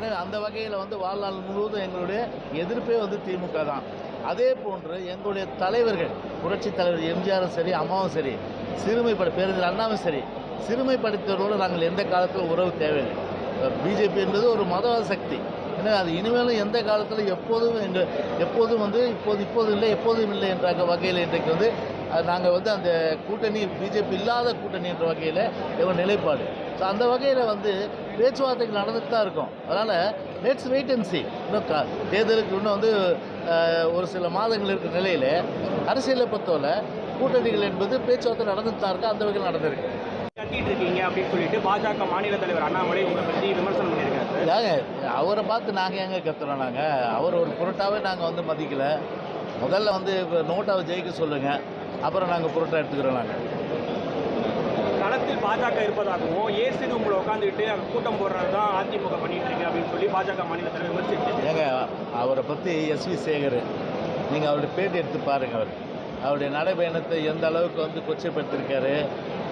எனவே அந்த வகையில் வந்து வாழ்நாள் முழுவதும் எங்களுடைய எதிர்ப்பே வந்து திமுக தான். அதே போன்று எங்களுடைய தலைவர்கள் புரட்சி தலைவர் எம்ஜிஆரும் சரி அம்மாவும் சரி சிறுமைப்பட பேருந்தில் அண்ணாவும் சரி சிறுமைப்படுத்தியவர்களோடு நாங்கள் எந்த காலத்தில் உறவு தேவையில்லை. பிஜேபி என்பது ஒரு மதவாத சக்தி. எனவே அது இனிமேலும் எந்த காலத்தில் எப்போதும் எங்கள் எப்போதும் வந்து இப்போது இப்போதும் இல்லை எப்போதும் இல்லை என்ற வகையில் இன்றைக்கு வந்து நாங்கள் வந்து அந்த கூட்டணி பிஜேபி இல்லாத கூட்டணி என்ற வகையில் எங்கள் நிலைப்பாடு. ஸோ அந்த வகையில் வந்து பேச்சுவார்த்தைகள் நடந்துட்டு தான் இருக்கும். அதனால் லெட்ஸ் வெயிட் அண்ட் சி இன்னும் தேர்தலுக்கு இன்னும் வந்து ஒரு சில மாதங்கள் இருக்கிற நிலையில் அரசியலை பொறுத்தவரை கூட்டணிகள் என்பது பேச்சுவார்த்தை நடந்துட்டு தான் இருக்கு. அந்த வகையில் நடந்திருக்கு. கட்டிட்டு இருக்கீங்க அப்படின்னு சொல்லிட்டு பாஜக மாநில தலைவர் அண்ணாமலை உங்களை பற்றி விமர்சனம் பண்ணியிருக்காரு. அவரை பார்த்து நாங்கள் எங்கே கத்துறோம் நாங்கள் அவர் ஒரு பொருட்டாவே நாங்கள் வந்து மதிக்கல. முதல்ல வந்து இப்போ நோட்டாவை ஜெயிக்க சொல்லுங்கள் அப்புறம் நாங்கள் பொருட்டா எடுத்துக்கிறோம் நாங்கள் களத்தில் பாஜக இருப்பதாகவும் ஏசிது உங்களை உட்காந்துக்கிட்டு அங்கே கூட்டம் போடுறது தான் அதிமுக பண்ணிட்டு இருக்கு அப்படின்னு சொல்லி பாஜக மாநில தலைவர் விமர்சிச்சு ஏங்க அவரை பற்றி எஸ்வி சேகர் நீங்கள் அவருடைய பேட்டி எடுத்து பாருங்கள் அவர். அவருடைய நடைபயணத்தை எந்த அளவுக்கு வந்து கொச்சைப்படுத்திருக்காரு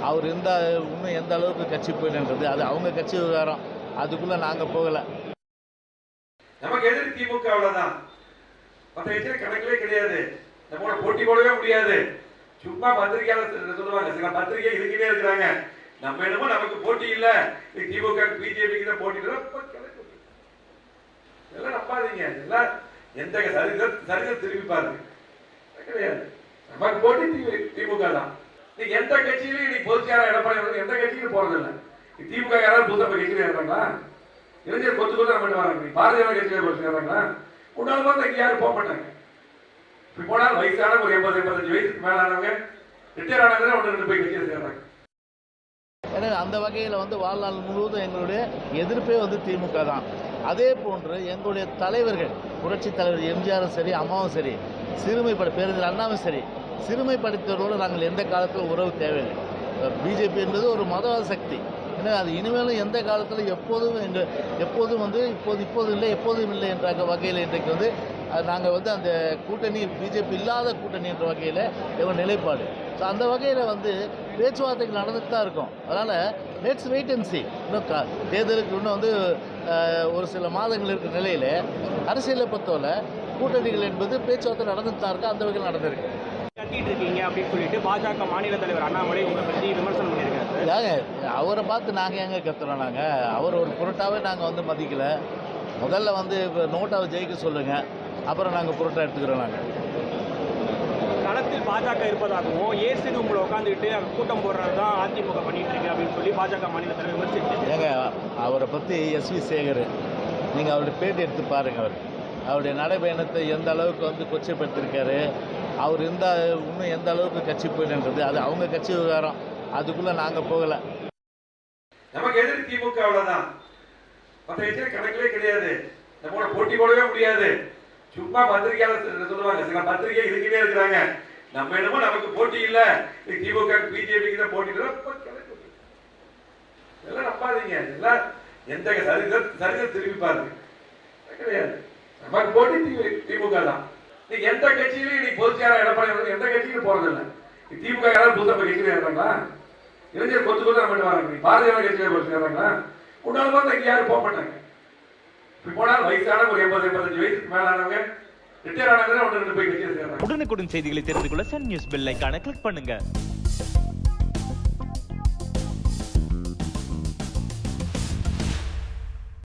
அவர் இந்த இன்னும் எந்த அளவுக்கு கட்சி போயிடுன்றது அது அவங்க கட்சி விவகாரம். அதுக்குள்ளே நாங்கள் போகலை. நமக்கு எதிர் திமுக மற்ற கட்சியில கணக்கிலே கிடையாது. நம்மளோட போட்டி போடவே முடியாது. சும்மா பத்திரிகையாளர் சொல்லுவாங்க. சில பத்திரிகை இதுக்கிட்டே இருக்கிறாங்க. நம்ம என்னமோ நமக்கு போட்டி இல்ல. திமுக பிஜேபிக்கு தான் போட்டி இதெல்லாம் நம்பாதீங்க. இதெல்லாம் எந்த சரிதம் சரிதம் திரும்பி பாருங்க. கிடையாது. நமக்கு போட்டி திமுக தான். நீ எந்த கட்சியிலையும் நீ பொதுச்செயலாளர் எடப்பாடி எந்த கட்சியிலும் போறதில்லை. திமுக யாராவது புதுசாக கட்சியில் ஏறாங்களா இளைஞர் கொத்து கொத்து நம்ம பாரதிய கட்சியில் பொறுத்து இருக்காங்களா உன்னால மாதிரி யாரும் போக மாட்டாங்க. இப்படி போனால் வயசான ஒரு எண்பது எண்பத்தஞ்சு வயசுக்கு மேலானவங்க ரிட்டையர் ஆனவங்க ஒன்று ரெண்டு போய் கட்சியில் சேர்றாங்க. எனவே அந்த வகையில் வந்து வாழ்நாள் முழுவதும் எங்களுடைய எதிர்ப்பே வந்து திமுக தான். அதே போன்று எங்களுடைய தலைவர்கள் புரட்சி தலைவர் எம்ஜிஆரும் சரி அம்மாவும் சரி சிறுமைப்பட பேருந்தில் அண்ணாவும் சரி சிறுமைப்படுத்தியவர்களோடு நாங்கள் எந்த காலத்தில் உறவு தேவையில்லை. பிஜேபி என்பது ஒரு மதவாத சக்தி. எனவே அது இனிமேலும் எந்த காலத்தில் எப்போதும் எங்கள் எப்போதும் வந்து இப்போது இப்போது இல்லை எப்போதும் இல்லை என்ற வகையில் இன்றைக்கு வந்து நாங்கள் வந்து அந்த கூட்டணி பிஜேபி இல்லாத கூட்டணி என்ற வகையில் எங்கள் நிலைப்பாடு. ஸோ அந்த வகையில் வந்து பேச்சுவார்த்தைகள் நடந்துட்டு தான் இருக்கும். அதனால் லெட்ஸ் வெயிட் அண்ட் சி இன்னும் க தேர்தலுக்கு இன்னும் வந்து ஒரு சில மாதங்கள் இருக்கிற நிலையில் அரசியலை பொறுத்தவரை கூட்டணிகள் என்பது பேச்சுவார்த்தை நடந்துட்டு தான் இருக்கு. அந்த வகையில் நடந்திருக்கு. கட்டிட்டு இருக்கீங்க அப்படின்னு சொல்லிட்டு பாஜக மாநில தலைவர் அண்ணாமலை உங்களை பற்றி விமர்சனம் பண்ணியிருக்காரு. ஏங்க அவரை பார்த்து நாங்கள் எங்கே கத்துறோம் நாங்கள் அவர் ஒரு பொருட்டாவே நாங்கள் வந்து மதிக்கல. முதல்ல வந்து இப்போ நோட்டாவை ஜெயிக்க சொல்லுங்கள் அப்புறம் நாங்கள் பொருட்டா எடுத்துக்கிறோம் நாங்கள் களத்தில் பாஜக இருப்பதாகவும் ஏசிது உங்களை உட்காந்துக்கிட்டு அங்கே கூட்டம் போடுறது தான் அதிமுக பண்ணிட்டு இருக்கு அப்படின்னு சொல்லி பாஜக மாநில தலைவர் விமர்சிச்சு ஏங்க அவரை பற்றி எஸ்வி சேகர் நீங்கள் அவருடைய பேட்டி எடுத்து பாருங்கள் அவர். அவருடைய நடைபயணத்தை எந்த அளவுக்கு வந்து கொச்சைப்படுத்திருக்காரு அவர் இந்த இன்னும் எந்த அளவுக்கு கட்சி போயிடுன்றது அது அவங்க கட்சி விவகாரம். அதுக்குள்ளே நாங்கள் போகலை. நமக்கு எதிர் திமுக அவ்வளவுதான். மற்ற கணக்கிலே கிடையாது. நம்மளோட போட்டி போடவே முடியாது. சும்மா பத்திரிகையாளர் சொல்லுவாங்க. சில பத்திரிகை இதுக்கிட்டே இருக்கிறாங்க. நம்ம என்னமோ நமக்கு போட்டி இல்ல. திமுக பிஜேபிக்கு தான் போட்டி இதெல்லாம் நம்பாதீங்க. இதெல்லாம் எந்த சரிதம் சரிதம் திரும்பி பாருங்க கிடையாது. நமக்கு போட்டி திமுக தான். நீ எந்த கட்சியிலும் நீ பொதுச்செயலாளர் எடப்பாடி எந்த கட்சியிலும் போறதில்லை. திமுக யாராவது புதுசாக போய் கட்சியில் ஏறாங்களா இளைஞர் கொத்து கொத்து நம்ம பாரதிய கட்சியில் போய் சேர்றாங்களா உன்னால யாரும் போக மாட்டாங்க. போனால் வயசான ஒரு எண்பது எண்பத்தஞ்சு வயசுக்கு மேலானவங்க ரிட்டையர் ஆனவங்க ஒன்று ரெண்டு போய் கட்சியில் உடனுக்குடன் செய்திகளை தெரிந்து கொள்ள சன் நியூஸ் பெல் ஐக்கான கிளிக் பண்ணுங்க.